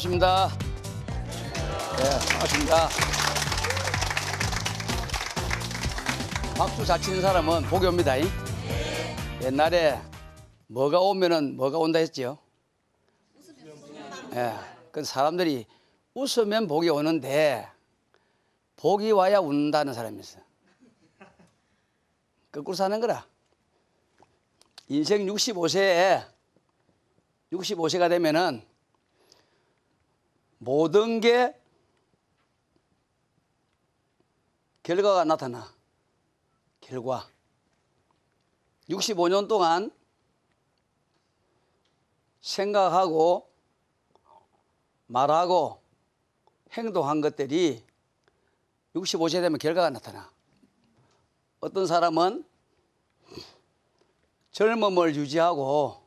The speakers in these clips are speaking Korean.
반갑습니다. 네, 반갑습니다. 박수 잘 치는 사람은 복이 옵니다. 잉? 옛날에 뭐가 오면은 뭐가 온다 했지요? 예, 그 사람들이 웃으면 복이 오는데 복이 와야 웃는다는 사람이 있어. 거꾸로 사는 거라. 인생 65세에 65세가 되면은 모든 게 결과가 나타나. 결과. 65년 동안 생각하고 말하고 행동한 것들이 65세 되면 결과가 나타나. 어떤 사람은 젊음을 유지하고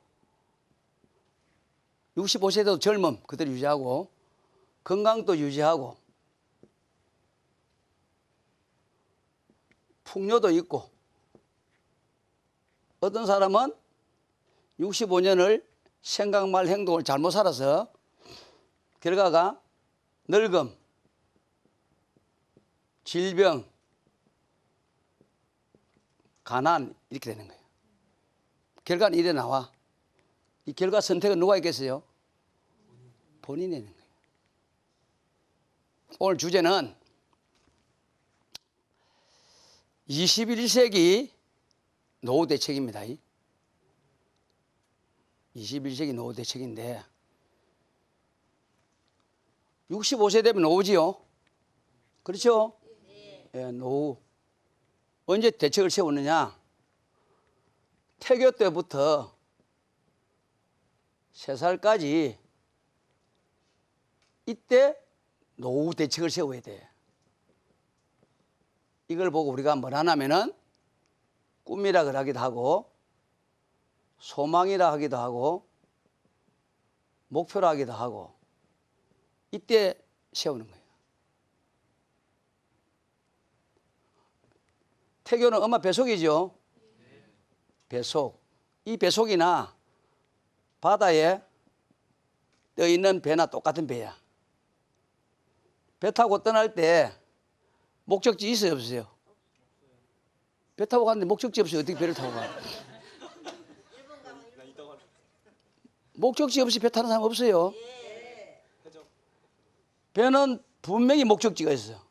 65세도 젊음 그대로 유지하고 건강도 유지하고 풍요도 있고 어떤 사람은 65년을 생각 말 행동을 잘못 살아서 결과가 늙음, 질병, 가난 이렇게 되는 거예요. 결과는 이래 나와. 이 결과 선택은 누가 있겠어요? 본인이 내는 거예요. 오늘 주제는 21세기 노후 대책입니다. 21세기 노후 대책인데 65세 되면 노후지요. 그렇죠? 예, 노후. 언제 대책을 세우느냐? 태교 때부터 세 살까지 이때 노후 대책을 세워야 돼. 이걸 보고 우리가 뭘 하냐면은 꿈이라 그러기도 하고 소망이라 하기도 하고 목표라 하기도 하고 이때 세우는 거예요. 태교는 엄마 배속이죠. 배속. 이 배속이나 바다에 떠 있는 배나 똑같은 배야. 배 타고 떠날 때 목적지 있어요, 없어요? 배 타고 가는데 목적지 없이 어떻게 배를 타고 가? 목적지 없이 배 타는 사람 없어요. 배는 분명히 목적지가 있어요.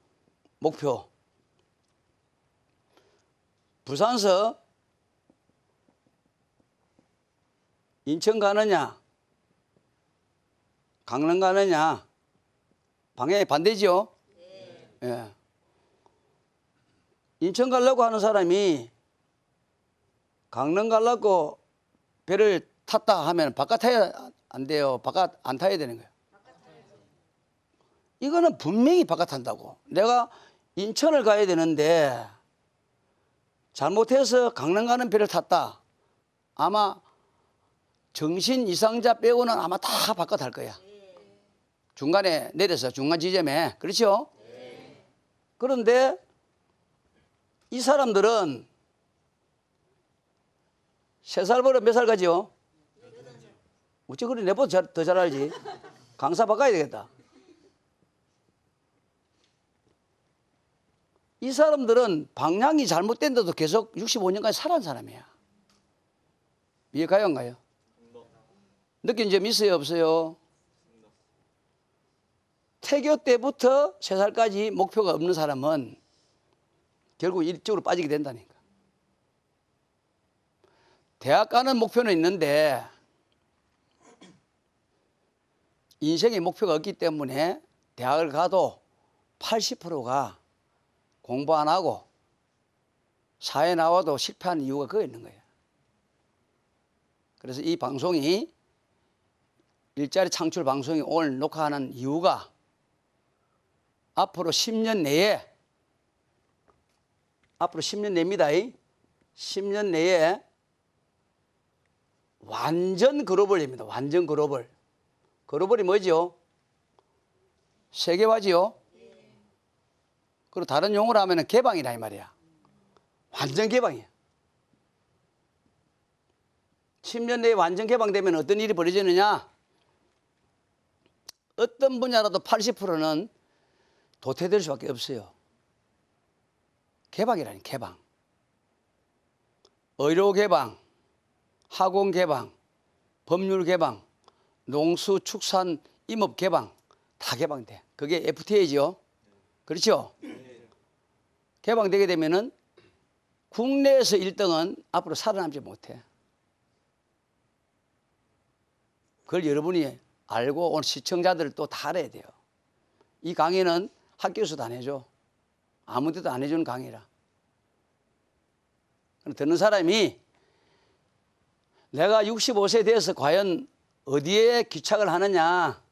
목표. 부산서 인천 가느냐, 강릉 가느냐, 방향이 반대죠? 예. 인천 가려고 하는 사람이 강릉 가려고 배를 탔다 하면 바깥 타야 안 돼요. 바깥 안 타야 되는 거예요. 이거는 분명히 바깥 탄다고. 내가 인천을 가야 되는데 잘못해서 강릉 가는 배를 탔다. 아마 정신 이상자 빼고는 아마 다 바꿔 탈 거야. 중간에 내려서 중간 지점에 그렇죠? 그런데 이 사람들은 세살 버려 몇살 가지요? 어째 그래 내보다 더 잘 알지? 강사 바꿔야 되겠다. 이 사람들은 방향이 잘못된데도 계속 65년까지 살아온 사람이야. 이해 가요, 안 가요? 느낀 점 있어요, 없어요? 태교 때부터 세 살까지 목표가 없는 사람은 결국 이쪽으로 빠지게 된다니까. 대학 가는 목표는 있는데 인생의 목표가 없기 때문에 대학을 가도 80%가 공부 안 하고 사회 나와도 실패하는 이유가 그거 있는 거예요. 그래서 이 방송이 일자리 창출 방송이 오늘 녹화하는 이유가 앞으로 10년 내에 앞으로 10년 내입니다. 10년 내에 완전 글로벌입니다. 완전 글로벌. 글로벌이 뭐죠? 세계화지요. 그리고 다른 용어로 하면 개방이라 이 말이야. 완전 개방이야. 10년 내에 완전 개방되면 어떤 일이 벌어지느냐? 어떤 분야라도 80%는 도태될 수밖에 없어요. 개방이라니 개방. 의료 개방, 학원 개방, 법률 개방, 농수 축산 임업 개방 다 개방돼. 그게 FTA죠. 그렇죠? 개방되게 되면은 국내에서 1등은 앞으로 살아남지 못해. 그걸 여러분이 알고 오늘 시청자들 또 다 알아야 돼요. 이 강의는 학교에서도 안 해줘. 아무 데도 안 해주는 강의라. 듣는 사람이 내가 65세 돼서 과연 어디에 귀착을 하느냐.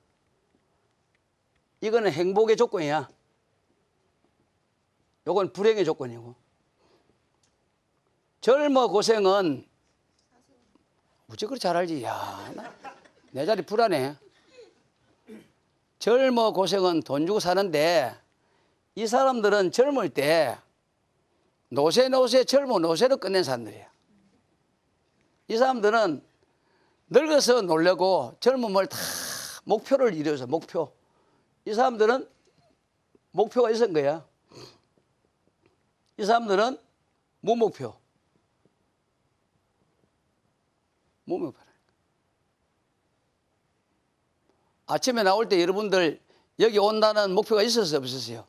이거는 행복의 조건이야. 요건 불행의 조건이고. 젊어 고생은 무지 그리 잘 알지. 야, 나- 내 자리 불안해. 젊어 고생은 돈 주고 사는데 이 사람들은 젊을 때 노세 노세 젊어 노세로 끝낸 사람들이야. 이 사람들은 늙어서 놀려고 젊음을 다 목표를 이루어서 목표. 이 사람들은 목표가 있은 거야. 이 사람들은 무목표. 무목표. 아침에 나올 때 여러분들 여기 온다는 목표가 있었어요, 없었어요?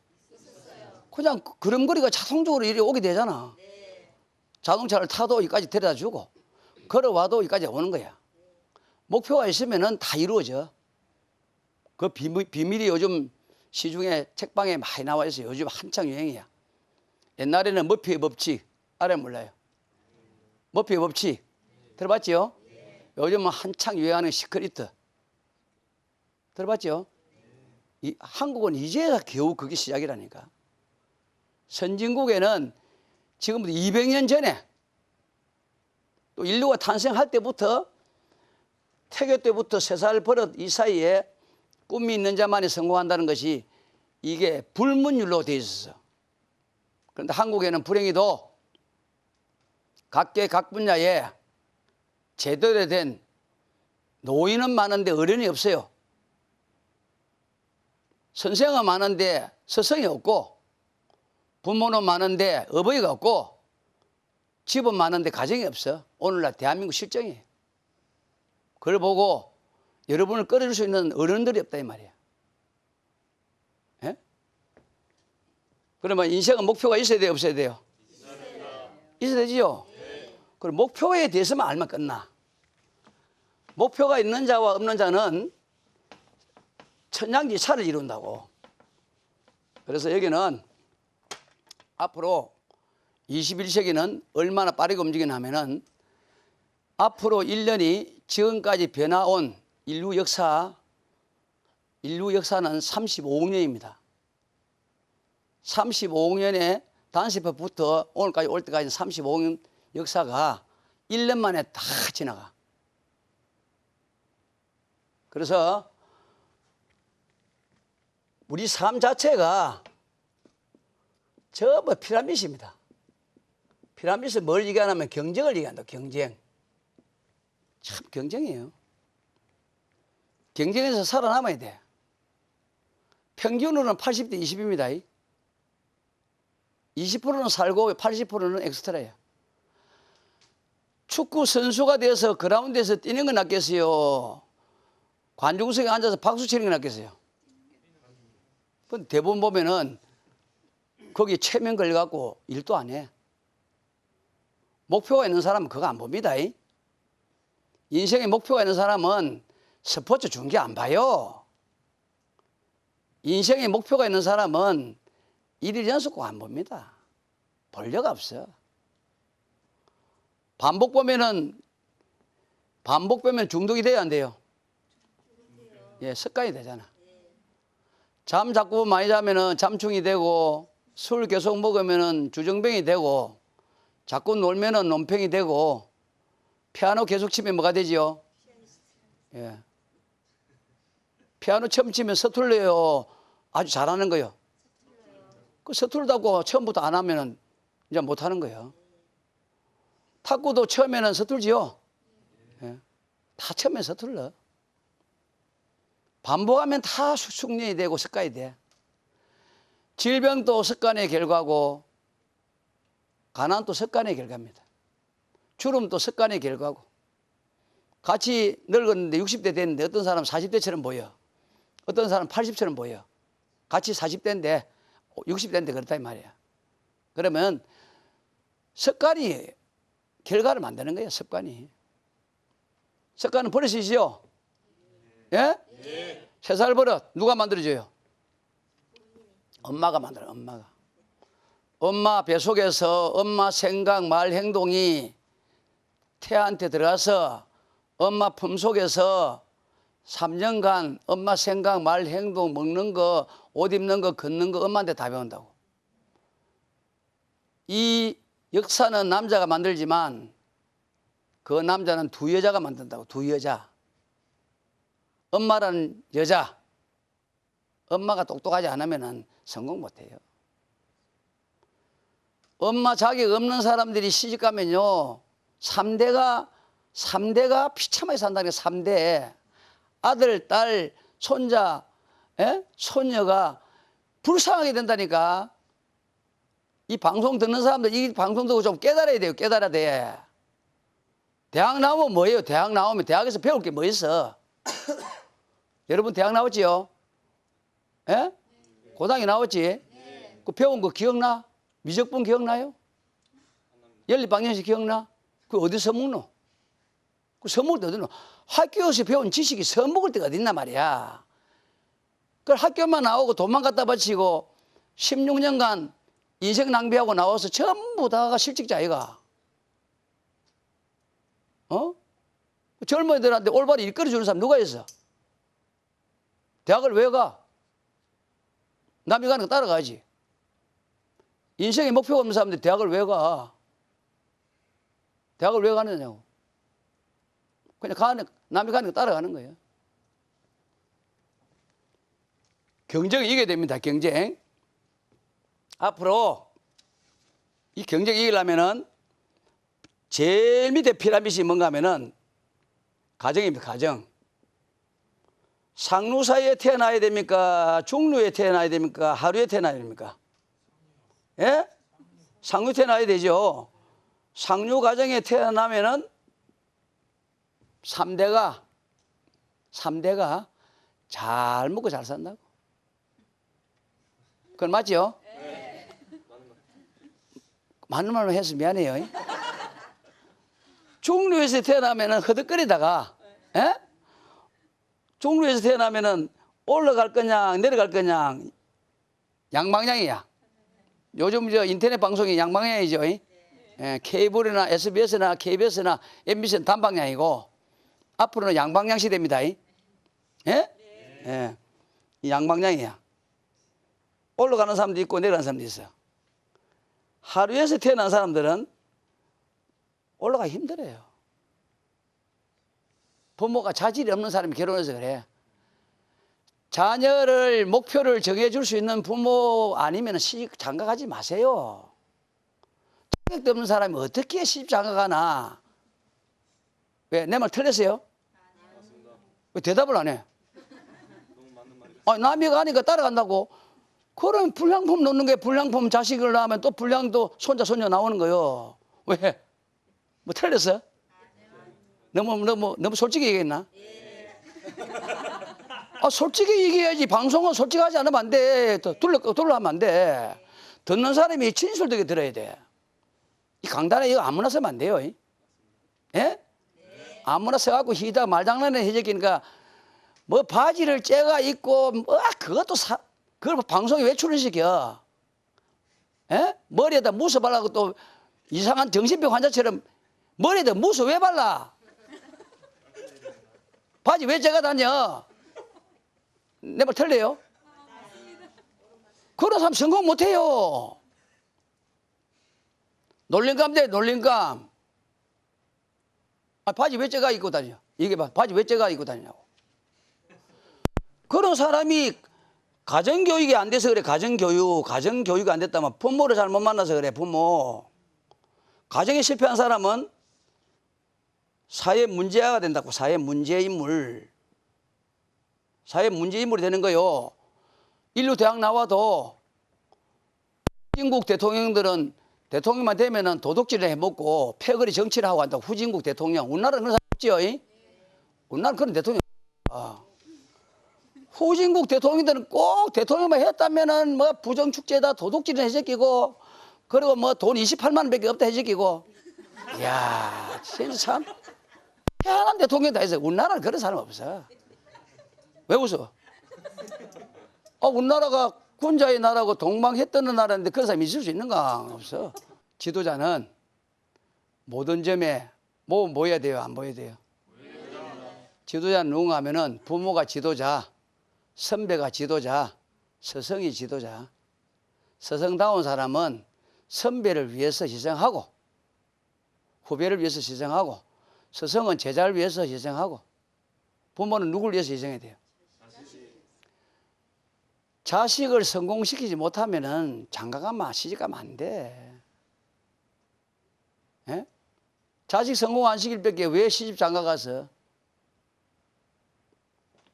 그냥 걸음걸이가 자동적으로 이리 오게 되잖아. 자동차를 타도 여기까지 데려다 주고 걸어와도 여기까지 오는 거야. 목표가 있으면은 다 이루어져. 그 비밀, 비밀이 요즘 시중에 책방에 많이 나와 있어요. 요즘 한창 유행이야. 옛날에는 머피의 법칙 알아 몰라요? 머피의 법칙 들어봤죠? 요즘은 한창 유행하는 시크릿 들어봤죠? 이 한국은 이제야 겨우 그게 시작이라니까. 선진국에는 지금부터 200년 전에 또 인류가 탄생할 때부터 태교 때부터 세살 버릇 이 사이에 꿈이 있는 자만이 성공한다는 것이 이게 불문율로 돼 있었어. 그런데 한국에는 불행히도 각계 각 분야에 제대로 된 노인은 많은데 어른이 없어요. 선생은 많은데 스승이 없고 부모는 많은데 어버이가 없고 집은 많은데 가정이 없어. 오늘날 대한민국 실정이에요. 그걸 보고 여러분을 끌어줄 수 있는 어른들이 없다 이 말이야. 예? 그러면 인생은 목표가 있어야 돼요, 없어야 돼요? 있어야 되지요. 그럼 목표에 대해서만 알면 끝나. 목표가 있는 자와 없는 자는 천양지 차를 이룬다고. 그래서 여기는 앞으로 21세기는 얼마나 빠르게 움직이냐 하면은 앞으로 1년이 지금까지 변화온 인류 역사, 인류 역사는 35억 년입니다. 35억 년에 단시부터 오늘까지 올 때까지 35억 년 역사가 1년 만에 다 지나가. 그래서 우리 삶 자체가 전부 피라미드입니다. 피라미드 뭘 얘기하냐면 경쟁을 얘기한다. 경쟁. 참 경쟁이에요. 경쟁에서 살아남아야 돼. 평균으로는 80대 20입니다. 20%는 살고 80%는 엑스트라예요. 축구 선수가 돼서 그라운드에서 뛰는 건 낫겠어요. 관중석에 앉아서 박수 치는 건 낫겠어요. 근데 대부분 보면은 거기 체면 걸려갖고 일도 안 해. 목표가 있는 사람은 그거 안 봅니다. 인생에 목표가 있는 사람은 스포츠 중계 안 봐요. 인생에 목표가 있는 사람은 일일 연속곡 안 봅니다. 볼 려가 없어. 반복 보면은 반복 보면 중독이 돼야 안 돼요. 예, 습관이 되잖아. 잠 자꾸 많이 자면은 잠충이 되고 술 계속 먹으면은 주정뱅이 되고 자꾸 놀면은 논팽이 되고 피아노 계속 치면 뭐가 되지요? 예. 피아노 처음 치면 서툴러요. 아주 잘하는 거요. 그 서툴다고 처음부터 안 하면은 이제 못 하는 거예요. 탁구도 처음에는 서툴지요. 예. 다 처음에 서툴러. 반복하면 다 숙- 숙련이 되고 습관이 돼. 질병도 습관의 결과고 가난도 습관의 결과입니다. 주름도 습관의 결과고 같이 늙었는데 60대 됐는데 어떤 사람 40대처럼 보여. 어떤 사람 80처럼 보여. 같이 40대인데 60대인데 그렇다 이 말이야. 그러면 습관이 결과를 만드는 거예요. 습관이. 습관은 버릇이지요. 예? 세살 버릇 누가 만들어줘요? 엄마가 만들어. 엄마가. 엄마 뱃속에서 엄마 생각, 말, 행동이 태아한테 들어가서 엄마 품 속에서 3년간 엄마 생각, 말, 행동, 먹는 거, 옷 입는 거, 걷는 거 엄마한테 다 배운다고. 이 역사는 남자가 만들지만 그 남자는 두 여자가 만든다고. 두 여자. 엄마라는 여자. 엄마가 똑똑하지 않으면 성공 못해요. 엄마 자격 없는 사람들이 시집 가면요. 3대가, 3대가 비참하게 산다는 게 3대. 아들, 딸, 손자, 예? 손녀가 불쌍하게 된다니까. 이 방송 듣는 사람들 이 방송 듣고 좀 깨달아야 돼요. 깨달아야 돼. 대학 나오면 뭐예요? 대학 나오면 대학에서 배울 게 뭐 있어? 여러분 대학 나왔지요? 예? 고등학교 나왔지? 그 배운 거 기억나? 미적분 기억나요? 연립방정식 기억나? 그 어디서 먹노? 그 써먹을 때 어디노? 학교에서 배운 지식이 써먹을 때가 어딨나 말이야. 그 학교만 나오고 돈만 갖다 바치고 16년간 인생 낭비하고 나와서 전부 다가 실직자 아이가. 어? 젊은이들한테 올바로 일거리 주는 사람 누가 있어? 대학을 왜 가? 남이 가는 거 따라가야지. 인생에 목표가 없는 사람들 대학을 왜 가? 대학을 왜 가느냐고. 그냥 가는, 남이 가는 거 따라가는 거예요. 경쟁을 이겨야 됩니다, 경쟁. 앞으로 이 경쟁 이기려면은 제일 밑에 피라미드이 뭔가 하면은 가정입니다, 가정. 상루 사이에 태어나야 됩니까? 중루에 태어나야 됩니까? 하루에 태어나야 됩니까? 예? 상류 태어나야 되죠. 상류 가정에 태어나면은 3대가, 3대가 잘 먹고 잘 산다고. 그건 맞죠? 맞는 말로 해서 미안해요. 중류에서 태어나면은 허덕거리다가, 예? 중류에서 태어나면은 올라갈 거냐, 내려갈 거냐, 양방향이야. 요즘 저 인터넷 방송이 양방향이죠. 예, 케이블이나 SBS나 KBS나 MBC는 단방향이고, 앞으로는 양방향 시대입니다. 예? 예. 이 양방향이야. 올라가는 사람도 있고 내려가는 사람도 있어요. 하루에서 태어난 사람들은 올라가기 힘들어요. 부모가 자질이 없는 사람이 결혼해서 그래. 자녀를 목표를 정해줄 수 있는 부모 아니면 시집 장가 가지 마세요. 자격도 없는 사람이 어떻게 시집 장가 가나? 왜? 내 말 틀렸어요? 왜 대답을 안 해? 아, 남이 가니까 따라간다고. 그럼 불량품 넣는 게 불량품 자식을 낳으면 또 불량도 손자 손녀 나오는 거요. 왜? 뭐 틀렸어? 너무 너무 너무 솔직히 얘기했나? 아 솔직히 얘기해야지. 방송은 솔직하지 않으면 안 돼. 또 둘러 둘러 하면 안 돼. 듣는 사람이 진실되게 들어야 돼. 이 강단에 이거 아무나 쓰면 안 돼요. 예? 아무나 써갖고 희다 말장난에 해적이니까 뭐 바지를 째가 입고 뭐 그것도 사 그걸 방송에 왜 출연시켜? 예? 머리에다 무스 발라고 또 이상한 정신병 환자처럼 머리에다 무스 왜 발라? 바지 왜 째가 다녀? 내 말 틀려요? 그런 사람 성공 못해요. 놀림감 돼, 놀림감. 아, 바지 왜 째가 입고 다녀? 이게 봐, 바지 왜 째가 입고 다니냐고. 그런 사람이 가정교육이 안 돼서 그래, 가정교육. 가정교육이 안 됐다면 부모를 잘못 만나서 그래, 부모. 가정에 실패한 사람은 사회 문제가 된다고, 사회 문제 인물. 사회 문제 인물이 되는 거요. 인류 대학 나와도 후진국 대통령들은 대통령만 되면은 도둑질을 해먹고 패거리 정치를 하고 한다. 후진국 대통령. 우리나라는 그런 사람 없지요. 이? 우리나라는 그런 대통령. 아. 후진국 대통령들은 꼭 대통령만 했다면은 뭐 부정축제다 도둑질을 해제끼고 그리고 뭐 돈 28만 원밖에 없다 해제끼고 이야 진짜 참 희한한 대통령 다 있어 우리나라는 그런 사람 없어 왜 웃어? 아 우리나라가 군자의 나라고 동망했던 나라인데 그런 사람이 있을 수 있는가 없어 지도자는 모든 점에 뭐 뭐야 돼요 안 보여야 돼요 지도자는 누군가 하면은 부모가 지도자 선배가 지도자, 서성이 지도자. 서성다운 사람은 선배를 위해서 희생하고 후배를 위해서 희생하고 서성은 제자를 위해서 희생하고 부모는 누굴 위해서 희생해야 돼요? 자식을 성공시키지 못하면은 장가가면 시집가면 안 돼. 예? 자식 성공 안 시킬 밖에 왜 시집 장가 가서?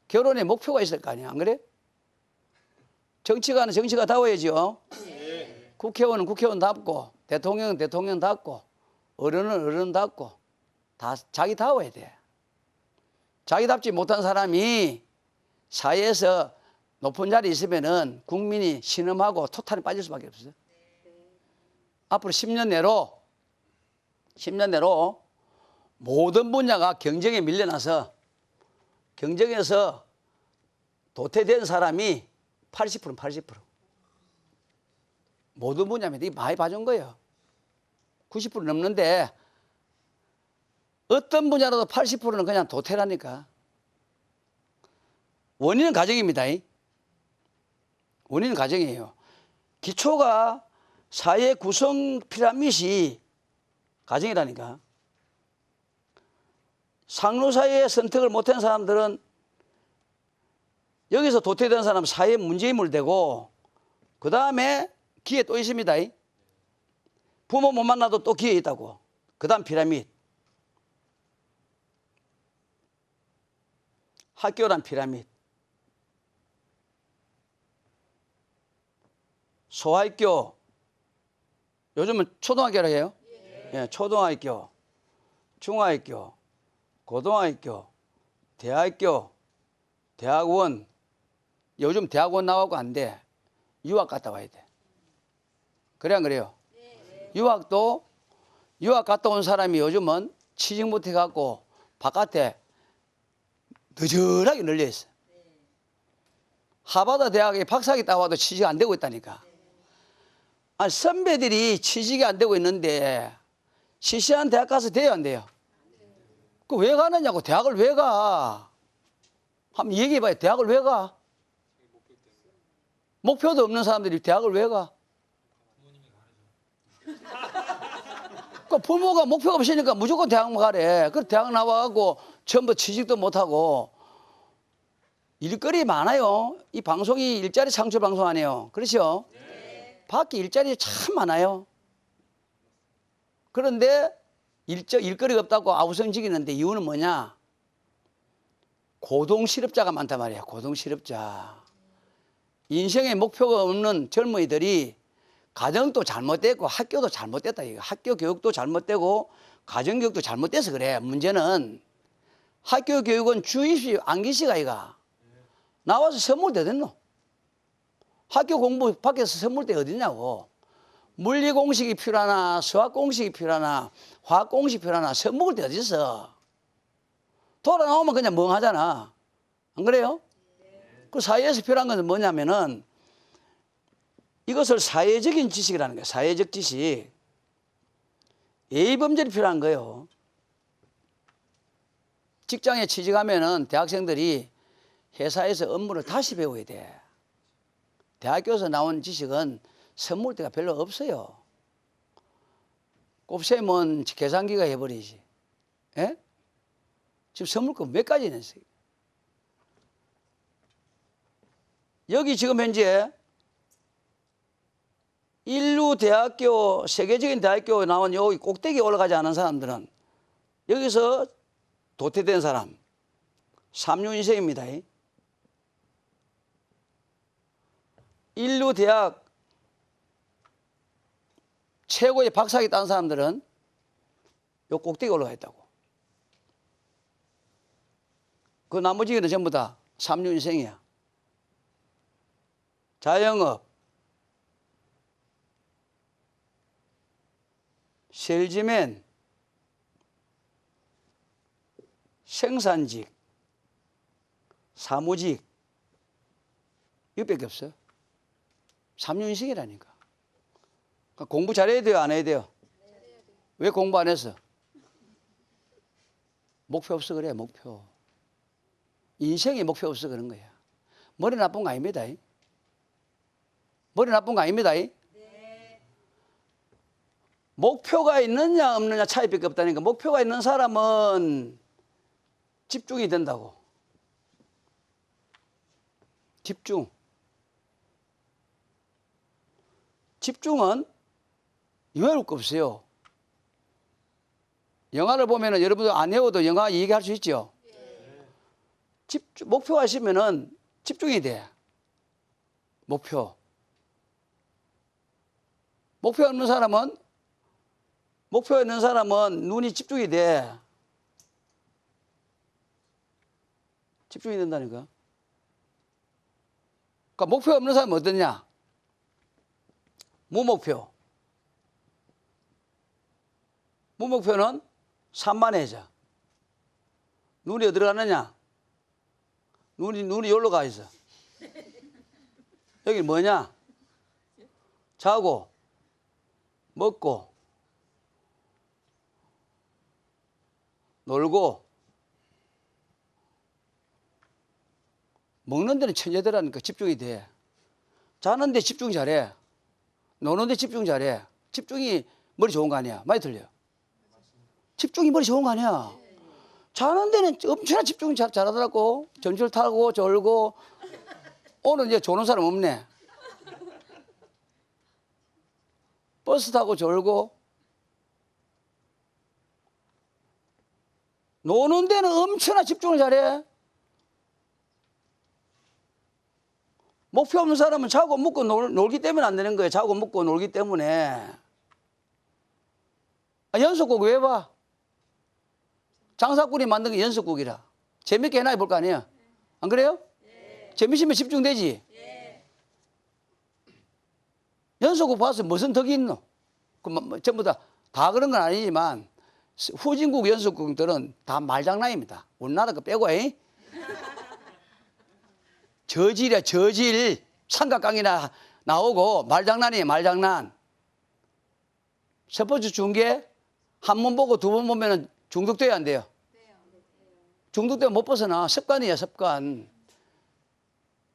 결혼에 목표가 있을 거 아니야, 안 그래? 정치가는 정치가 다워야죠. 국회의원은 국회의원답고, 대통령은 대통령답고, 어른은 어른답고, 다 자기 다워야 돼. 자기답지 못한 사람이 사회에서 높은 자리에 있으면은 국민이 신음하고 토탈에 빠질 수밖에 없어요. 앞으로 10년 내로, 10년 내로 모든 분야가 경쟁에 밀려나서 경쟁에서 도태된 사람이 80% 80% 모든 분야면 이 많이 봐준 거예요. 90% 넘는데 어떤 분야라도 80%는 그냥 도태라니까. 원인은 가정입니다. 원인은 가정이에요. 기초가 사회 구성 피라밋이 가정이라니까. 상로사회의 선택을 못한 사람들은 여기서 도태된 사람 사회 문제인물 되고 그 다음에 기회 또 있습니다. 부모 못 만나도 또 기회 있다고. 그 다음 피라밋. 학교란 피라밋. 소학교. 요즘은 초등학교라 해요. 예, 초등학교, 중학교, 고등학교, 대학교, 대학원, 요즘 대학원 나가고 안 돼. 유학 갔다 와야 돼. 그래 안 그래요? 유학도 유학 갔다 온 사람이 요즘은 취직 못해 갖고 바깥에 너절하게 널려 있어. 하버드 대학에 박사학위 따와도 취직 안 되고 있다니까. 아니 선배들이 취직이 안 되고 있는데 시시한 대학 가서 돼요 안 돼요? 그 왜 가느냐고 대학을 왜 가? 한번 얘기해 봐요. 대학을 왜 가? 목표도 없는 사람들이 대학을 왜 가? 그 부모가 목표가 없으니까 무조건 대학만 가래. 그 대학 나와갖고 전부 취직도 못하고 일거리 많아요. 이 방송이 일자리 창출 방송 아니에요. 그렇죠? 밖에 일자리 참 많아요. 그런데 일저, 일거리가 없다고 아우성지기는데 이유는 뭐냐? 고동실업자가 많단 말이야. 고동실업자. 인생의 목표가 없는 젊은이들이 가정도 잘못됐고 학교도 잘못됐다. 학교 교육도 잘못되고 가정 교육도 잘못돼서 그래. 문제는 학교 교육은 주입식 안기시가 이가 나와서 선물대 어딨노? 학교 공부 밖에서 선물 대 어딨냐고. 물리 공식이 필요하나 수학 공식이 필요하나 화학 공식이 필요하나 선물 대 어디 있어? 돌아 나오면 그냥 멍하잖아. 안 그래요? 그 사회에서 필요한 것은 뭐냐면은 이것을 사회적인 지식이라는 거예요. 사회적 지식. 예의범절이 필요한 거예요. 직장에 취직하면은 대학생들이 회사에서 업무를 다시 배워야 돼. 대학교에서 나온 지식은 선물대가 별로 없어요. 곱셈은 계산기가 해버리지. 예? 지금 선물권 몇 가지 냈어요? 여기 지금 현재 인류 대학교, 세계적인 대학교 나온 여기 꼭대기에 올라가지 않은 사람들은 여기서 도태된 사람, 3류 인생입니다. 인류 대학 최고의 박사학위 딴 사람들은 요 꼭대기 올라가 있다고. 그 나머지는 전부 다 삼류 인생이야. 자영업, 셀즈맨, 생산직, 사무직, 이것밖에 없어. 삼류인생이라니까. 그러니까 공부 잘해야 돼요, 안 해야 돼요? 왜 공부 안 했어? 목표 없어 그래, 목표. 인생에 목표 없어 그런 거야. 머리 나쁜 거 아닙니다. 이. 머리 나쁜 거 아닙니다. 이. 목표가 있느냐 없느냐 차이밖에 없다니까. 목표가 있는 사람은 집중이 된다고. 집중. 집중은 이해할 거 없어요. 영화를 보면은 여러분들 안 외워도 영화 얘기할 수 있죠. 집중, 목표 하시면은 집중이 돼. 목표. 목표 없는 사람은 목표 있는 사람은 눈이 집중이 돼. 집중이 된다니까. 그러니까 목표 없는 사람은 어떠냐? 무목표. 무목표는 산만해져. 눈이 어디로 가느냐? 눈이, 눈이 여기로 가 있어. 여기 뭐냐? 자고, 먹고, 놀고, 먹는 데는 천재들하니까 집중이 돼. 자는 데 집중 잘해. 노는 데 집중 잘해. 집중이 머리 좋은 거 아니야. 많이 틀려. 집중이 머리 좋은 거 아니야. 자는 데는 엄청나 집중 잘, 잘하더라고. 전철 타고 졸고. 오늘 이제 조는 사람 없네. 버스 타고 졸고. 노는 데는 엄청나 집중을 잘해. 목표 없는 사람은 자고 먹고 놀, 놀기 때문에 안 되는 거예요. 자고 먹고 놀기 때문에. 아, 연속곡 왜 봐? 장사꾼이 만든 게 연속곡이라. 재밌게 해놔야 볼 거 아니야. 안 그래요? 재밌으면 집중되지. 연속곡 봐서 무슨 덕이 있노? 그 뭐, 뭐, 전부 다, 다 그런 건 아니지만 후진국 연속곡들은 다 말장난입니다. 우리나라 거 빼고, 에 저질이야, 저질. 삼각강이나 나오고 말장난이에요, 말장난. 스포츠 중계 한 번 보고 두 번 보면 중독돼야 안 돼요. 중독되면 못 벗어나. 습관이야, 습관.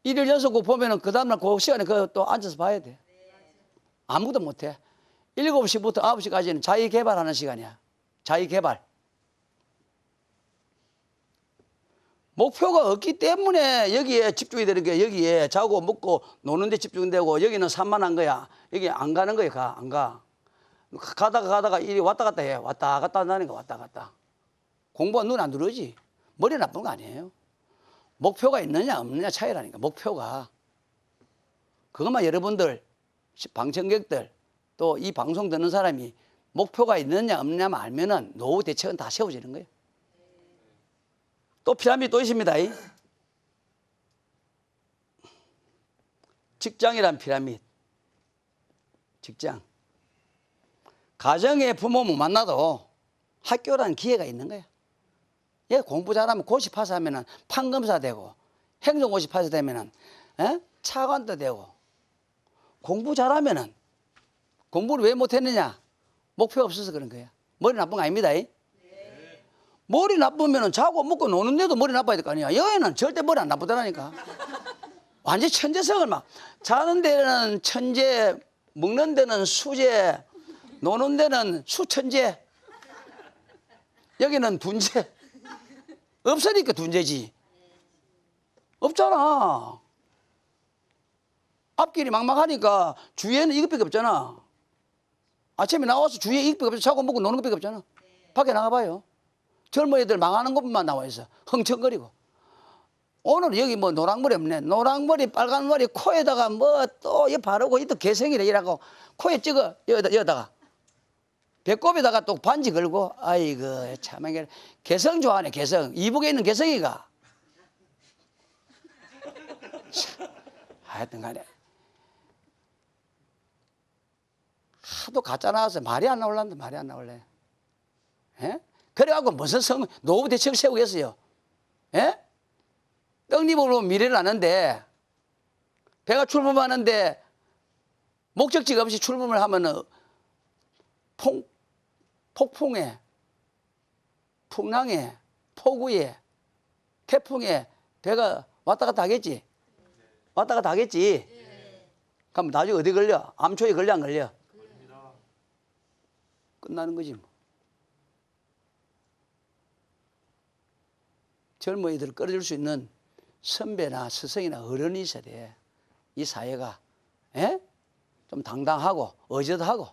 일일 연속곡 보면은 그 다음날 그 시간에 그또 앉아서 봐야 돼. 아무것도 못 해. 7시부터 9시까지는 자기 개발하는 시간이야. 자기 개발. 목표가 없기 때문에 여기에 집중이 되는 게 여기에 자고 먹고 노는 데 집중되고 여기는 산만한 거야. 여기 안 가는 거야, 가, 안 가. 가다가 가다가 이리 왔다 갔다 해. 왔다 갔다 한다는 거 왔다 갔다. 공부가 눈 안 들어오지. 머리 나쁜 거 아니에요. 목표가 있느냐 없느냐 차이라니까. 목표가. 그것만 여러분들 방청객들 또 이 방송 듣는 사람이 목표가 있느냐 없느냐만 알면은 노후 대책은 다 세워지는 거예요. 또 피라미드 또 있습니다. 이. 직장이란 피라미드. 직장. 가정의 부모 못 만나도 학교라는 기회가 있는 거야. 얘 공부 잘하면 고시 파스하면은 판검사 되고 행정고시 파스 되면은 에? 차관도 되고 공부 잘하면은 공부를 왜 못했느냐? 목표가 없어서 그런 거야. 머리 나쁜 거 아닙니다. 이. 머리 나쁘면 자고 먹고 노는데도 머리 나빠야 될 거 아니야. 여애는 절대 머리 안 나쁘다라니까. 완전 천재성을 막 자는 데는 천재, 먹는 데는 수재, 노는 데는 수천재. 여기는 둔재. 없으니까 둔재지. 없잖아. 앞길이 막막하니까 주위에는 이것밖에 없잖아. 아침에 나와서 주위에 이것밖에 없어. 자고 먹고 노는 것밖에 없잖아. 밖에 나가봐요. 젊은 애들 망하는 것만 나와 있어. 흥청거리고. 오늘 여기 뭐 노랑머리 없네. 노랑머리, 빨간머리, 코에다가 뭐 또 이 바르고 이또 개성이래 이라고 코에 찍어 여기다 여기다가 배꼽에다가 또 반지 걸고 아이고 참 이게 개성 좋아하네 개성 이북에 있는 개성이가 참, 하여튼간에 하도 가짜 나와서 말이 안 나올란다 말이 안 나올래 예? 그래갖고 무슨 성 노후 대책 세우겠어요? 예? 떡잎으로 미래를 아는데 배가 출범하는데 목적지가 없이 출범을 하면은 폭, 폭풍에 풍랑에 폭우에 태풍에 배가 왔다 갔다 하겠지? 왔다 갔다 하겠지? 그럼 나중에 어디 걸려? 암초에 걸려 안 걸려? 끝나는 거지 뭐. 젊은이들을 끌어줄 수 있는 선배나 스승이나 어른이 있어야 돼. 이 사회가. 예? 좀 당당하고 어저하고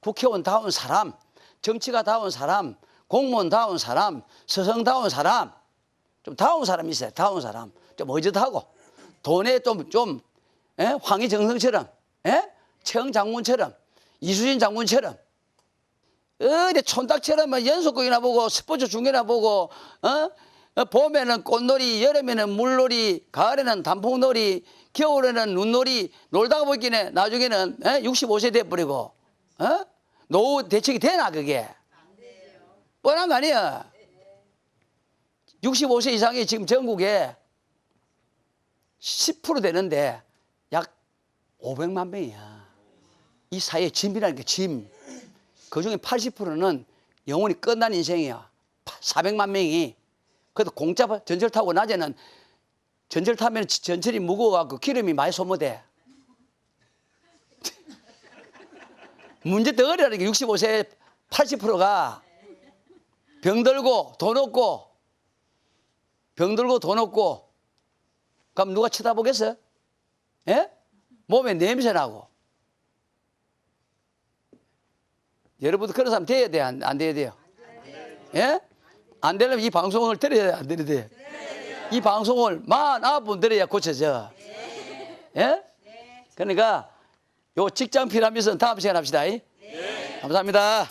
국회의원다운 사람, 정치가다운 사람, 공무원다운 사람, 스승다운 사람, 좀 다운 사람이 있어요. 다운 사람. 좀 어저하고 돈에 좀, 좀, 예? 황희정성처럼, 예? 최영 장군처럼, 이수진 장군처럼, 어디 촌딱처럼 막 연속극이나 보고 스포츠 중계나 보고 어? 어, 봄에는 꽃놀이, 여름에는 물놀이, 가을에는 단풍놀이, 겨울에는 눈놀이 놀다가 보기에 나중에는 에? 65세 돼버리고 어? 노후 대책이 되나 그게? 뻔한 거 아니야. 65세 이상이 지금 전국에 10% 되는데 약 500만 명이야. 이 사회의 짐이라는 게 짐. 그 중에 80%는 영원히 끝난 인생이야. 400만 명이. 그래도 공짜 전철 타고 낮에는 전철 타면 전철이 무거워갖고 기름이 많이 소모돼. 문제 덩어리라는 게 65세 80%가 병들고 돈 없고 병들고 돈 없고 그럼 누가 쳐다보겠어? 예? 몸에 냄새 나고 여러분도 그런 사람 돼야 돼? 안, 안 돼야 돼요? 예? 안 되려면 이 방송을 돼? 안 들어야 돼? 이 방송을 만 아홉 번 들어야 고쳐져. 예? 그러니까 요 직장 피라미드는 다음 시간에 합시다. 감사합니다.